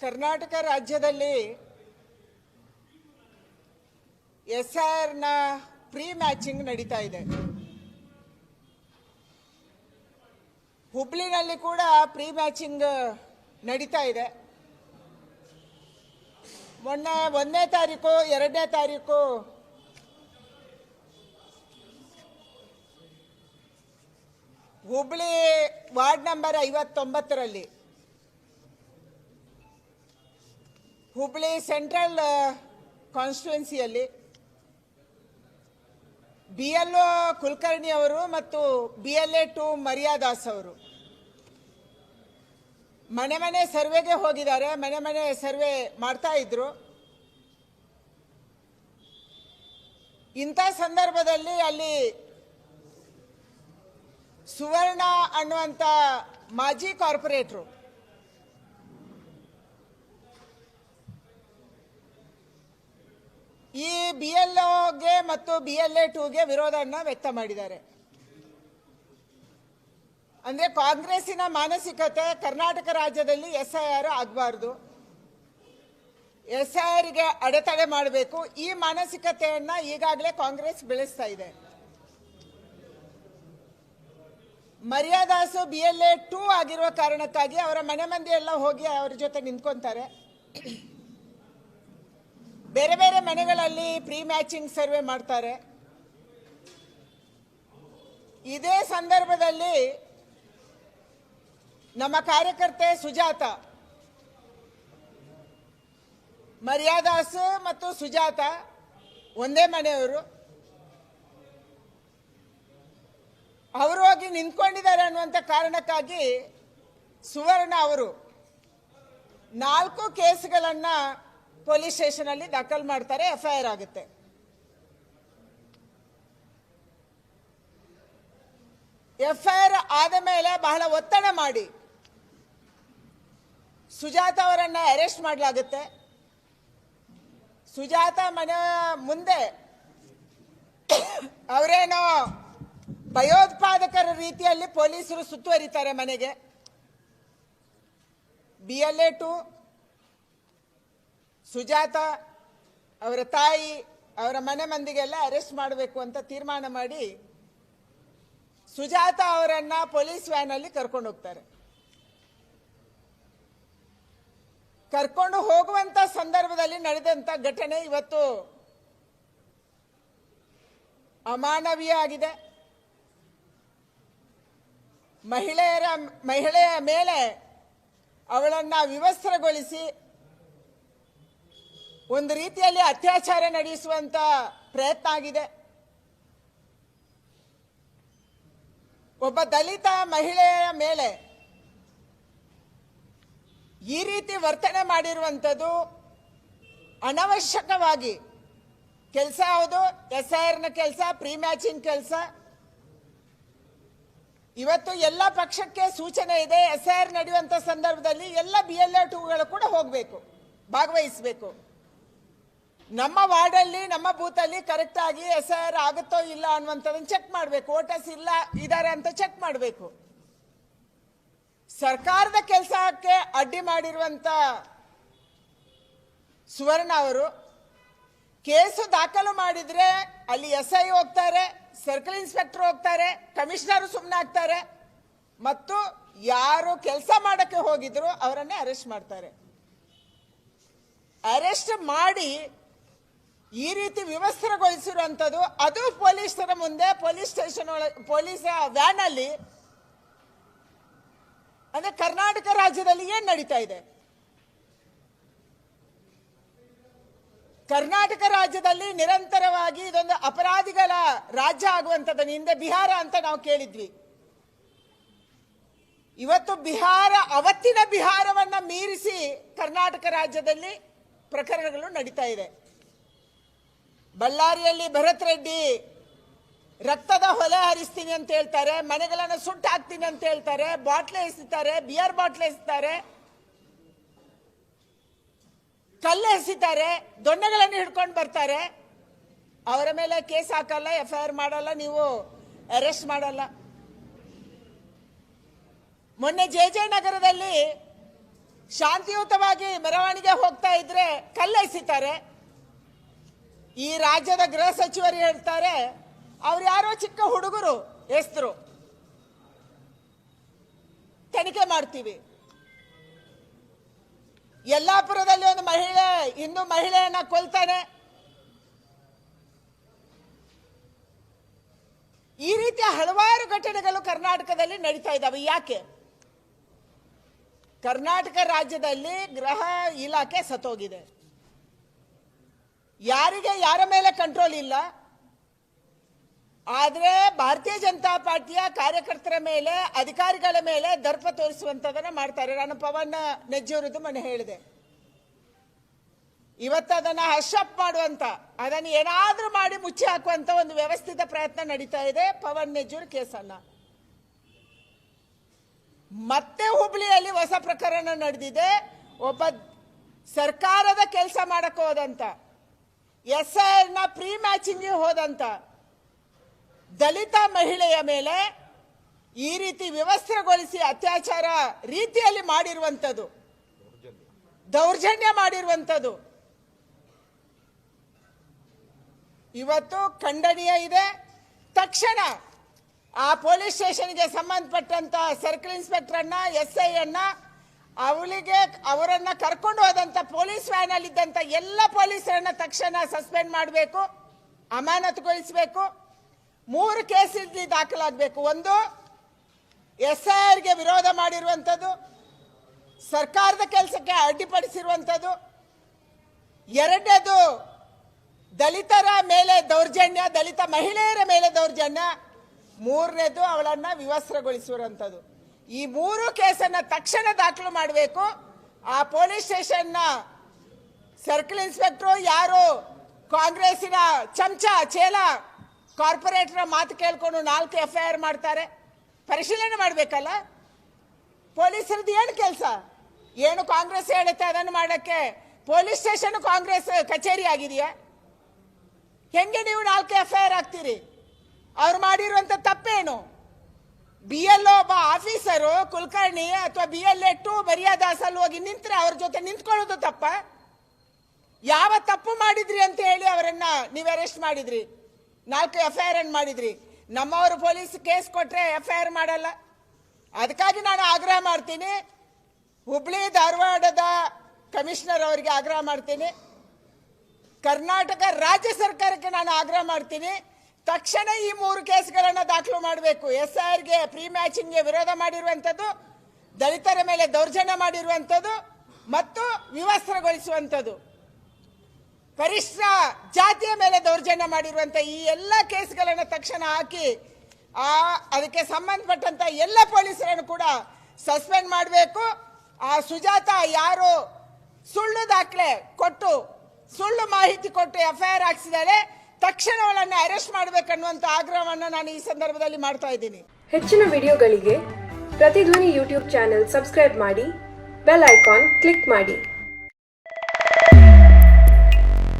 ಕರ್ನಾಟಕ ರಾಜ್ಯದಲ್ಲಿ ಎಸ್ ಆರ್ನ pre matching ನಡೀತಾ ಇದೆ. ಹುಬ್ಳಿನಲ್ಲಿ ಕೂಡ ಪ್ರೀ ಮ್ಯಾಚಿಂಗ್ ನಡೀತಾ ಇದೆ. ಮೊನ್ನೆ ಒಂದನೇ ತಾರೀಕು, ಎರಡನೇ ತಾರೀಕು ಹುಬ್ಳಿ ವಾರ್ಡ್ ನಂಬರ್ ಐವತ್ತೊಂಬತ್ತರಲ್ಲಿ ಹುಬ್ಳಿ ಸೆಂಟ್ರಲ್ ಕಾನ್ಸ್ಟಿಟ್ಯುವೆನ್ಸಿಯಲ್ಲಿ ಬಿ ಎಲ್ ಒ ಕುಲಕರ್ಣಿ ಅವರು ಮತ್ತು B L A two Mariyadas ಅವರು. ಮನೆ ಮನೆ ಸರ್ವೆಗೆ ಹೋಗಿದ್ದಾರೆ, ಮನೆ ಮನೆ ಸರ್ವೆ ಮಾಡ್ತಾ ಇದ್ರು. ಇಂಥ ಸಂದರ್ಭದಲ್ಲಿ ಅಲ್ಲಿ ಸುವರ್ಣ ಅನ್ನುವಂಥ ಮಾಜಿ ಕಾರ್ಪೊರೇಟ್ರು ಈ ಬಿ ಎಲ್ ಒಗೆ ಮತ್ತು ಬಿ ಎಲ್ ಎ ಟೂಗೆ ವಿರೋಧವನ್ನು ವ್ಯಕ್ತ ಮಾಡಿದ್ದಾರೆ. ಅಂದ್ರೆ ಕಾಂಗ್ರೆಸ್ಸಿನ ಮಾನಸಿಕತೆ ಕರ್ನಾಟಕ ರಾಜ್ಯದಲ್ಲಿ ಎಸ್ ಐ ಆರ್ ಆಗಬಾರ್ದು. ಎಸ್ ಐ ಆರ್ಗೆ ಅಡೆತಡೆ ಮಾಡಬೇಕು. ಈ ಮಾನಸಿಕತೆಯನ್ನ ಈಗಾಗಲೇ ಕಾಂಗ್ರೆಸ್ ಬೆಳೆಸ್ತಾ ಇದೆ. Mariyadas B L A two ಆಗಿರುವ ಕಾರಣಕ್ಕಾಗಿ ಅವರ ಮನೆ ಮಂದಿ ಎಲ್ಲ ಹೋಗಿ ಅವ್ರ ಜೊತೆ ನಿಂತ್ಕೊಂತಾರೆ. ಬೇರೆ ಬೇರೆ ಮನೆಗಳಲ್ಲಿ ಪ್ರೀ ಮ್ಯಾಚಿಂಗ್ ಸರ್ವೆ ಮಾಡ್ತಾರೆ. ಇದೇ ಸಂದರ್ಭದಲ್ಲಿ ನಮ್ಮ ಕಾರ್ಯಕರ್ತೆ ಸುಜಾತ, ಮರ್ಯಾದಾಸ್ ಮತ್ತು ಸುಜಾತ ಒಂದೇ ಮನೆಯವರು. ಅವರು ಹೋಗಿ ನಿಂತ್ಕೊಂಡಿದ್ದಾರೆ ಅನ್ನುವಂಥ ಕಾರಣಕ್ಕಾಗಿ ಸುವರ್ಣ ಅವರು ನಾಲ್ಕು ಕೇಸ್ಗಳನ್ನ ಪೊಲೀಸ್ ಸ್ಟೇಷನ್ ಅಲ್ಲಿ ದಾಖಲು ಮಾಡ್ತಾರೆ, ಎಫ್ಐಆರ್ ಆಗುತ್ತೆ. ಎಫ್ಐಆರ್ ಆದ ಮೇಲೆ ಬಹಳ ಒತ್ತಡ ಮಾಡಿ ಸುಜಾತ ಅವರನ್ನ ಅರೆಸ್ಟ್ ಮಾಡಲಾಗುತ್ತೆ. ಸುಜಾತ ಮನೆ ಮುಂದೆ ಅವರೇನೋ ಭಯೋತ್ಪಾದಕರ ರೀತಿಯಲ್ಲಿ ಪೊಲೀಸರು ಸುತ್ತುವರಿತಾರೆ ಮನೆಗೆ. B L A two Sujatha ಅವರ ತಾಯಿ ಅವರ ಮನೆ ಮಂದಿಗೆಲ್ಲ ಅರೆಸ್ಟ್ ಮಾಡಬೇಕು ಅಂತ ತೀರ್ಮಾನ ಮಾಡಿ ಸುಜಾತ ಅವರನ್ನ ಪೊಲೀಸ್ ವ್ಯಾನಲ್ಲಿ ಕರ್ಕೊಂಡು ಹೋಗ್ತಾರೆ. ಕರ್ಕೊಂಡು ಹೋಗುವಂತ ಸಂದರ್ಭದಲ್ಲಿ ನಡೆದಂತ ಘಟನೆ ಇವತ್ತು ಅಮಾನವೀಯ ಆಗಿದೆ. ಮಹಿಳೆಯರ ಮಹಿಳೆಯ ಮೇಲೆ ಅವಳನ್ನ ವಿವಸ್ತ್ರಗೊಳಿಸಿ ಒಂದು ರೀತಿಯಲ್ಲಿ ಅತ್ಯಾಚಾರ ನಡೆಸುವಂತ ಪ್ರಯತ್ನ ಆಗಿದೆ. ಒಬ್ಬ ದಲಿತ ಮಹಿಳೆಯ ಮೇಲೆ ಈ ರೀತಿ ವರ್ತನೆ ಮಾಡಿರುವಂಥದ್ದು ಅನವಶ್ಯಕವಾಗಿ. ಕೆಲಸ ಯಾವುದು ಎಸ್ ಐ ಆರ್ನ ಕೆಲಸ ಪ್ರೀ ಮ್ಯಾಚಿಂಗ್ ಕೆಲಸ. ಇವತ್ತು ಎಲ್ಲ ಪಕ್ಷಕ್ಕೆ ಸೂಚನೆ ಇದೆ ಎಸ್ ಐ ಆರ್ ನಡೆಯುವಂಥ ಸಂದರ್ಭದಲ್ಲಿ ಎಲ್ಲ ಬಿ ಎಲ್ ಎ ಟೂಗಳು ಕೂಡ ಹೋಗಬೇಕು, ಭಾಗವಹಿಸಬೇಕು. ನಮ್ಮ ವಾರ್ಡಲ್ಲಿ, ನಮ್ಮ ಬೂತಲ್ಲಿ ಕರೆಕ್ಟ್ ಆಗಿ ಎಸ್ ಆರ್ ಆಗುತ್ತೋ ಇಲ್ಲ ಅನ್ನುವಂಥದ್ದನ್ನು ಚೆಕ್ ಮಾಡಬೇಕು. ವೋಟರ್ಸ್ ಇಲ್ಲ ಇದ್ದಾರೆ ಅಂತ ಚೆಕ್ ಮಾಡಬೇಕು. ಸರ್ಕಾರದ ಕೆಲಸಕ್ಕೆ ಅಡ್ಡಿ ಮಾಡಿರುವಂತ ಸುವರ್ಣ ಅವರು, ಕೇಸು ದಾಖಲು ಮಾಡಿದ್ರೆ ಅಲ್ಲಿ ಎಸ್ ಐ ಹೋಗ್ತಾರೆ ಸರ್ಕಲ್ ಇನ್ಸ್ಪೆಕ್ಟರ್ ಹೋಗ್ತಾರೆ ಕಮಿಷನರ್ ಸುಮ್ಮನೆ ಆಗ್ತಾರೆ, ಮತ್ತು ಯಾರು ಕೆಲಸ ಮಾಡಕ್ಕೆ ಹೋಗಿದ್ರು ಅವರನ್ನೇ ಅರೆಸ್ಟ್ ಮಾಡ್ತಾರೆ. ಅರೆಸ್ಟ್ ಮಾಡಿ ಈ ರೀತಿ ವ್ಯವಸ್ಥೆಗೊಳಿಸಿರುವಂಥದ್ದು, ಅದು ಪೊಲೀಸರ ಮುಂದೆ, ಪೊಲೀಸ್ ಸ್ಟೇಷನ್ ಒಳಗೆ ಪೊಲೀಸ್ ವ್ಯಾನ್ ಅಲ್ಲಿ ಅಂದ್ರೆ ಕರ್ನಾಟಕ ರಾಜ್ಯದಲ್ಲಿ ಏನು ನಡೀತಾ ಇದೆ? ಕರ್ನಾಟಕ ರಾಜ್ಯದಲ್ಲಿ ನಿರಂತರವಾಗಿ ಇದೊಂದು ಅಪರಾಧಿಗಳ ರಾಜ್ಯ ಆಗುವಂಥದ್ದನ್ನು ಹಿಂದೆ ಬಿಹಾರ ಅಂತ ನಾವು ಕೇಳಿದ್ವಿ. ಇವತ್ತು ಬಿಹಾರ, ಅವತ್ತಿನ ಬಿಹಾರವನ್ನ ಮೀರಿಸಿ ಕರ್ನಾಟಕ ರಾಜ್ಯದಲ್ಲಿ ಪ್ರಕರಣಗಳು ನಡೀತಾ ಇದೆ. ಬಳ್ಳಾರಿಯಲ್ಲಿ ಭರತ್ ರೆಡ್ಡಿ, ರಕ್ತದ ಹೊಲೆ ಹರಿಸ್ತೀನಿ ಅಂತ ಹೇಳ್ತಾರೆ, ಮನೆಗಳನ್ನು ಸುಟ್ಟು ಹಾಕ್ತೀನಿ ಅಂತ ಹೇಳ್ತಾರೆ, ಬಾಟ್ಲೆ ಎಸಿತಾರೆ, ಬಿಯರ್ ಬಾಟ್ಲೆ ಎಸಿತಾರೆ, ಕಲ್ಲು ಎಸಿತಾರೆ, ದೊಣ್ಣೆಗಳನ್ನು ಹಿಡ್ಕೊಂಡು ಬರ್ತಾರೆ. ಅವರ ಮೇಲೆ ಕೇಸ್ ಹಾಕಲ್ಲ ಎಫ್ ಐ ಆರ್ ಮಾಡಲ್ಲ, ನೀವು ಅರೆಸ್ಟ್ ಮಾಡಲ್ಲ. ಮೊನ್ನೆ ಜೆ ಜೆ ನಗರದಲ್ಲಿ ಶಾಂತಿಯುತವಾಗಿ ಮೆರವಣಿಗೆ ಹೋಗ್ತಾ ಇದ್ರೆ ಕಲ್ಲೆಸಿತಾರೆ ಈ ರಾಜ್ಯದ ಗೃಹ ಸಚಿವರು ಹೇಳ್ತಾರೆ, ಅವ್ರು ಯಾರೋ ಚಿಕ್ಕ ಹುಡುಗರು ಹೆಸರು ತನಿಖೆ ಮಾಡ್ತೀವಿ. ಯಲ್ಲಾಪುರದಲ್ಲಿ ಒಂದು ಮಹಿಳೆ ಇನ್ನು ಮಹಿಳೆಯನ್ನ ಕೊಲ್ತಾನೆ. ಈ ರೀತಿಯ ಹಲವಾರು ಘಟನೆಗಳು ಕರ್ನಾಟಕದಲ್ಲಿ ನಡೀತಾ ಇದ್ದಾವೆ. ಯಾಕೆ? ಕರ್ನಾಟಕ ರಾಜ್ಯದಲ್ಲಿ ಗೃಹ ಇಲಾಖೆ ಸತ್ತೋಗಿದೆ. ಯಾರಿಗೆ ಯಾರ ಮೇಲೆ ಕಂಟ್ರೋಲ್ ಇಲ್ಲ, ಆದರೆ ಭಾರತೀಯ ಜನತಾ ಪಾರ್ಟಿಯ ಕಾರ್ಯಕರ್ತರ ಮೇಲೆ, ಅಧಿಕಾರಿಗಳ ಮೇಲೆ ದರ್ಪ ತೋರಿಸುವಂತದನ್ನ ಮಾಡ್ತಾರೆ. ನಾನು ಪವನ್ ನೆಜ್ಜೂರದ್ದು ಮನೆ ಹೇಳಿದೆ. ಇವತ್ತು ಅದನ್ನು ಹರ್ಷಪ್ ಮಾಡುವಂತ, ಅದನ್ನು ಏನಾದರೂ ಮಾಡಿ ಮುಚ್ಚಿ ಹಾಕುವಂತ ಒಂದು ವ್ಯವಸ್ಥಿತ ಪ್ರಯತ್ನ ನಡೀತಾ ಇದೆ ಪವನ್ ನೆಜ್ಜೂರ್ ಕೇಸನ್ನ ಮತ್ತೆ ಹುಬ್ಳಿಯಲ್ಲಿ ಹೊಸ ಪ್ರಕರಣ ನಡೆದಿದೆ. ಒಬ್ಬ ಸರ್ಕಾರದ ಕೆಲಸ ಮಾಡಕ್ಕೆ ಹೋದಂತ ಎಸ್ ಐ ನ ಪ್ರೀ ಮ್ಯಾಚಿಂಗ್ ಹೋದಂತ ದಲಿತ ಮಹಿಳೆಯ ಮೇಲೆ ಈ ರೀತಿ ವ್ಯವಸ್ಥೆಗೊಳಿಸಿ ಅತ್ಯಾಚಾರ ರೀತಿಯಲ್ಲಿ ಮಾಡಿರುವಂಥದ್ದು, ದೌರ್ಜನ್ಯ ಮಾಡಿರುವಂಥದ್ದು. ಇವತ್ತು ಖಂಡನೀಯ ಇದೆ. ತಕ್ಷಣ ಆ ಪೊಲೀಸ್ ಸ್ಟೇಷನ್ಗೆ ಸಂಬಂಧಪಟ್ಟಂತ ಸರ್ಕಲ್ ಇನ್ಸ್ಪೆಕ್ಟರ್ ಅನ್ನ ಎಸ್ ಐ ಅನ್ನ ಅವಳಿಗೆ ಅವರನ್ನ ಕರ್ಕೊಂಡು ಹೋದಂತ ಪೊಲೀಸ್ ವ್ಯಾನ್ ಅಲ್ಲಿ ಇದ್ದಂತ ಎಲ್ಲ ಪೊಲೀಸರನ್ನ ತಕ್ಷಣ ಸಸ್ಪೆಂಡ್ ಮಾಡಬೇಕು, ಅಮಾನತುಗೊಳಿಸಬೇಕು. ಮೂರು ಕೇಸ್ ಇಲ್ಲಿ ದಾಖಲಾಗಬೇಕು. ಒಂದು ಎಸ್ ಐ ವಿರೋಧ ಮಾಡಿರುವಂಥದ್ದು, ಸರ್ಕಾರದ ಕೆಲಸಕ್ಕೆ ಅಡ್ಡಿಪಡಿಸಿರುವಂಥದ್ದು. ಎರಡನೇದು, ದಲಿತರ ಮೇಲೆ ದೌರ್ಜನ್ಯ, ದಲಿತ ಮಹಿಳೆಯರ ಮೇಲೆ ದೌರ್ಜನ್ಯ. ಮೂರನೇದು ಅವಳನ್ನ ವಿವಸ್ತ್ರಗೊಳಿಸಿರುವಂಥದ್ದು ಈ ಮೂರು ಕೇಸನ್ನ ತಕ್ಷಣ ದಾಖಲು ಮಾಡಬೇಕು. ಆ ಪೊಲೀಸ್ ಸ್ಟೇಷನ್ನ ಸರ್ಕಲ್ ಇನ್ಸ್ಪೆಕ್ಟ್ರು, ಯಾರು ಕಾಂಗ್ರೆಸ್ಸಿನ ಚಮಚ, ಚೇಲ, ಕಾರ್ಪೊರೇಟರ್ ಮಾತು ಕೇಳ್ಕೊಂಡು ನಾಲ್ಕು ಎಫ್ ಐ ಆರ್ ಮಾಡ್ತಾರೆ. ಪರಿಶೀಲನೆ ಮಾಡಬೇಕಲ್ಲ? ಪೊಲೀಸರದ್ದು ಏನು ಕೆಲಸ? ಏನು ಕಾಂಗ್ರೆಸ್ ಹೇಳುತ್ತೆ ಅದನ್ನು ಮಾಡೋಕ್ಕೆ ಪೊಲೀಸ್ ಸ್ಟೇಷನ್ ಕಾಂಗ್ರೆಸ್ ಕಚೇರಿ ಆಗಿದೆಯಾ? ಹೆಂಗೆ ನೀವು ನಾಲ್ಕು ಎಫ್ ಐ ಆರ್ ಹಾಕ್ತೀರಿ? ಅವ್ರು ಮಾಡಿರುವಂಥ ತಪ್ಪೇನು? ಬಿ ಎಲ್ ಒಬ್ಬ ಆಫೀಸರು, ಕುಲಕರ್ಣಿ ಅಥವಾ ಬಿ ಎಲ್ ಎ ಟು ಬರಿಯಾದಾಸಲ್ಲಿ ಹೋಗಿ ನಿಂತರೆ ಅವ್ರ ಜೊತೆ ನಿಂತ್ಕೊಳ್ಳೋದು ತಪ್ಪ? ಯಾವ ತಪ್ಪು ಮಾಡಿದ್ರಿ ಅಂತ ಹೇಳಿ ಅವರನ್ನ ನೀವು ಅರೆಸ್ಟ್ ಮಾಡಿದ್ರಿ? ನಾಲ್ಕು ಎಫ್ ಐ ಆರ್ ಮಾಡಿದ್ರಿ. ನಮ್ಮವರು ಪೊಲೀಸ್ ಕೇಸ್ ಕೊಟ್ರೆ ಎಫ್ ಐ ಆರ್ ಮಾಡಲ್ಲ. ಅದಕ್ಕಾಗಿ ನಾನು ಆಗ್ರಹ ಮಾಡ್ತೀನಿ. ಹುಬ್ಳಿ, ಧಾರವಾಡದ ಕಮಿಷನರ್ ಅವರಿಗೆ ಆಗ್ರಹ ಮಾಡ್ತೀನಿ. ಕರ್ನಾಟಕ ರಾಜ್ಯ ಸರ್ಕಾರಕ್ಕೆ ನಾನು ಆಗ್ರಹ ಮಾಡ್ತೀನಿ. ತಕ್ಷಣ ಈ ಮೂರು ಕೇಸ್ಗಳನ್ನು ದಾಖಲು ಮಾಡಬೇಕು. ಎಸ್ ಆರ್ಗೆ ಪ್ರೀ ಮ್ಯಾಚಿಂಗ್ಗೆ ವಿರೋಧ ಮಾಡಿರುವಂಥದ್ದು, ದಲಿತರ ಮೇಲೆ ದೌರ್ಜನ್ಯ ಮಾಡಿರುವಂಥದ್ದು ಮತ್ತು ವಿವಸ್ತ್ರಗೊಳಿಸುವಂಥದ್ದು. ಪರಿಷ್ಠ ಜಾತಿಯ ಮೇಲೆ ದೌರ್ಜನ್ಯ ಮಾಡಿರುವಂಥ ಈ ಎಲ್ಲ ಕೇಸ್ಗಳನ್ನು ತಕ್ಷಣ ಹಾಕಿ, ಆ, ಅದಕ್ಕೆ ಸಂಬಂಧಪಟ್ಟಂಥ ಎಲ್ಲ ಪೊಲೀಸರನ್ನು ಕೂಡ ಸಸ್ಪೆಂಡ್ ಮಾಡಬೇಕು. ಆ ಸುಜಾತ ಯಾರು ಸುಳ್ಳು ದಾಖಲೆ ಕೊಟ್ಟು, ಸುಳ್ಳು ಮಾಹಿತಿ ಕೊಟ್ಟು ಎಫ್ ಐ ಆರ್ ಹಾಕ್ಸಿದಾಳೆ. ತಕ್ಷಣ ಅವಳನ್ನು ಅರೆಸ್ಟ್ ಮಾಡಬೇಕನ್ನುವಂತ ಆಗ್ರಹವನ್ನು ನಾನು ಈ ಸಂದರ್ಭದಲ್ಲಿ ಮಾಡ್ತಾ ಇದ್ದೀನಿ. ಹೆಚ್ಚಿನ ವಿಡಿಯೋಗಳಿಗೆ ಪ್ರತಿಧ್ವನಿ ಯೂಟ್ಯೂಬ್ ಚಾನೆಲ್ ಸಬ್ಸ್ಕ್ರೈಬ್ ಮಾಡಿ, ಬೆಲ್ ಐಕಾನ್ ಕ್ಲಿಕ್ ಮಾಡಿ.